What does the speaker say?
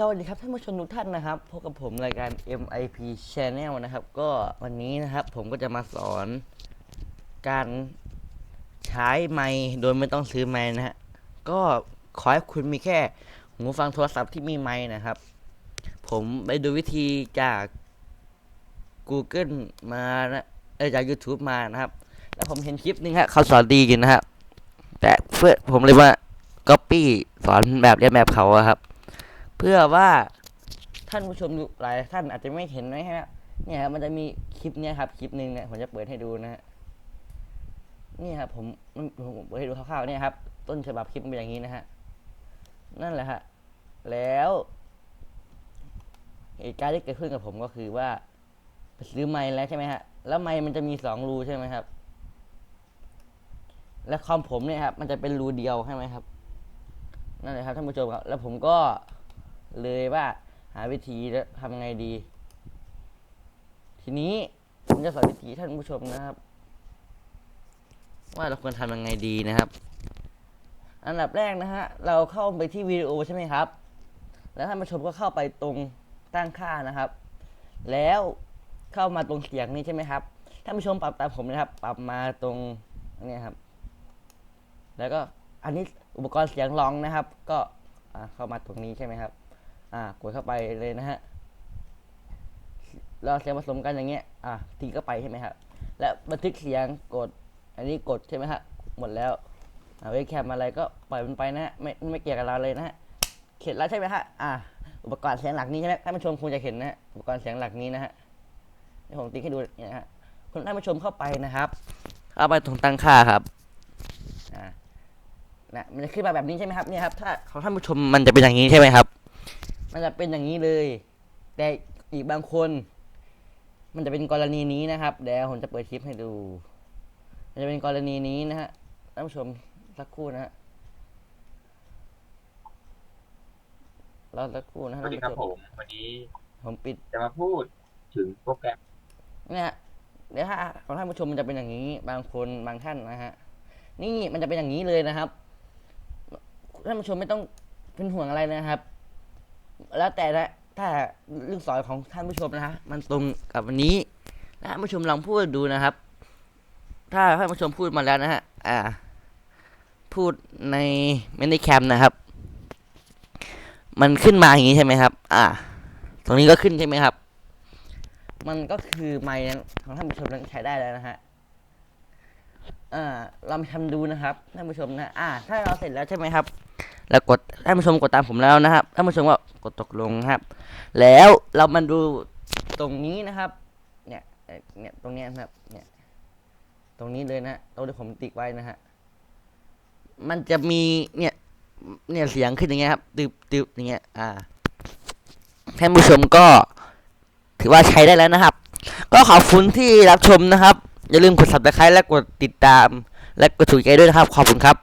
สวัสดีครับท่านผู้ชมทุกท่านนะครับพบกับผมรายการ MIP Channel นะครับ ก็วันนี้นะครับผมก็จะมาสอน การใช้ไมค์โดยไม่ต้องซื้อไมค์นะฮะก็ขอให้คุณมีแค่หูฟังโทรศัพท์ที่มีไมค์นะครับ ผมไปดูวิธีจาก Google มานะเออจาก YouTube มานะครับ แล้วผมเห็นคลิปนึงฮะเขาสอนดีอยู่นะครับแต่เพื่อผมเลยว่า Copy สอนแบบเรียนแบบเขาอะครับ เพื่อว่าท่านผู้ชมหลายท่านอาจจะไม่เห็นนะฮะเนี่ยครับมันจะมีคลิปเนี้ยครับคลิปหนึ่งเนี่ยผมจะเปิดให้ดูนะฮะนี่ครับผมผมเปิดให้ดูคร่าวๆเนี่ยครับ ต้นฉบับคลิปมันเป็นอย่างนี้นะฮะนั่นแหละฮะแล้วเหตุการณ์ที่เกิดขึ้นกับผมก็คือว่าไปซื้อไม้แล้วใช่ไหมฮะแล้วไม้มันจะมีสองรูใช่ไหมครับ และคอมผมเนี่ยครับมันจะเป็นรูเดียวใช่ไหมครับนั่นแหละครับท่านผู้ชมครับ แล้วผมก็ เลยว่า หาวิธีแล้วทำไงดี ทีนี้ผมจะสอนวิธีท่านผู้ชมนะครับ ว่าเราควรทำยังไงดีนะครับ อันดับแรกนะฮะเราเข้าไปที่วิดีโอใช่ไหมครับ แล้วท่านผู้ชมก็เข้าไปตรงตั้งค่านะครับ แล้วเข้ามาตรงเสียงนี้ใช่ไหมครับท่านผู้ชมปรับตามผมนะครับ ปรับมาตรงนี้ครับ แล้วก็อันนี้อุปกรณ์เสียงร้องนะครับ ก็เข้ามาตรงนี้ใช่ไหมครับ อ่ากดเข้าไปเลยนะฮะเราเสียงผสมกันอย่างเงี้ย อ่าทีก็ไปใช่ไหมครับ และบันทึกเสียงกด อันนี้กดใช่ไหมฮะ หมดแล้วอ่าเวแคมอะไรก็ปล่อยมันไปนะฮะไม่ไม่เกี่ยวกับเราเลยนะฮะ เข็ดแล้วใช่ไหมฮะ อ่าอุปกรณ์เสียงหลักนี้ใช่ไหมท่านผู้ชมคงจะเห็นนะฮะอุปกรณ์เสียงหลักนี้นะฮะนี่ผมติ๊กให้ดูเนี่ยนะฮะคุณท่านผู้ชมเข้าไปนะครับ เข้าไปตรงตั้งค่าครับ อ่านะมันจะขึ้นมาแบบนี้ใช่ไหมครับ เนี่ยครับ ถ้าของท่านผู้ชมมันจะเป็นอย่างนี้ใช่ไหมครับ มันจะเป็นอย่างนี้เลย แต่อีกบางคน มันจะเป็นกรณีนี้นะครับเดี๋ยวผมจะเปิดคลิปให้ดู มันจะเป็นกรณีนี้นะฮะท่านผู้ชมสักครู่นะฮะรอสักครู่นะสฮะวัสท่านดีผู้ครับชผม ม วันนี้ผมปิด จะมาพูดถึงโปรแกรมเนี่ยเดี๋ยวถ้าของท่านผู้ชมมันจะเป็นอย่างนี้ บางคนบางท่านนะฮะ นี่มันจะเป็นอย่างนี้เลยนะครับท่านผู้ชมไม่ต้องเป็นห่วงอะไรนะครับ แล้วแต่ละถ้าลูกศรของท่านผู้ชมนะฮะมันตรงกับวันนี้นะผู้ชมลองพูดดูนะครับ ถ้าท่านผู้ชมพูดมาแล้วนะฮะอ่า พูดในไม่ได้แคมนะครับ มันขึ้นมาอย่างนี้ใช่ไหมครับ อ่า ตรงนี้ก็ขึ้นใช่ไหมครับ มันก็คือไมค์นั้นของท่านผู้ชมนั้นใช้ได้แล้วนะฮะอ่าเรามาทำดูนะครับท่านผู้ชมนะ อ่า ถ้าเราเสร็จแล้วใช่ไหมครับ แล้วกดท่านผู้ชมกดตามผมแล้วนะครับท่านผู้ชมก็กดตกลงครับ แล้วเรามาดูตรงนี้นะครับเนี่ยเนี่ยตรงนี้นะครับเนี่ยตรงนี้เลยนะตรงที่ผมติ๊กไว้นะฮะมันจะมีเนี่ยเนี่ยเสียงขึ้นอย่างเงี้ยครับตึบตึบอย่างเงี้ยอ่าท่านผู้ชมก็ ถือว่าใช้ได้แล้วนะครับ ก็ขอบคุณที่รับชมนะครับ อย่าลืมกด subscribe และกดติดตาม และกดถูกใจด้วยนะครับ ขอบคุณครับ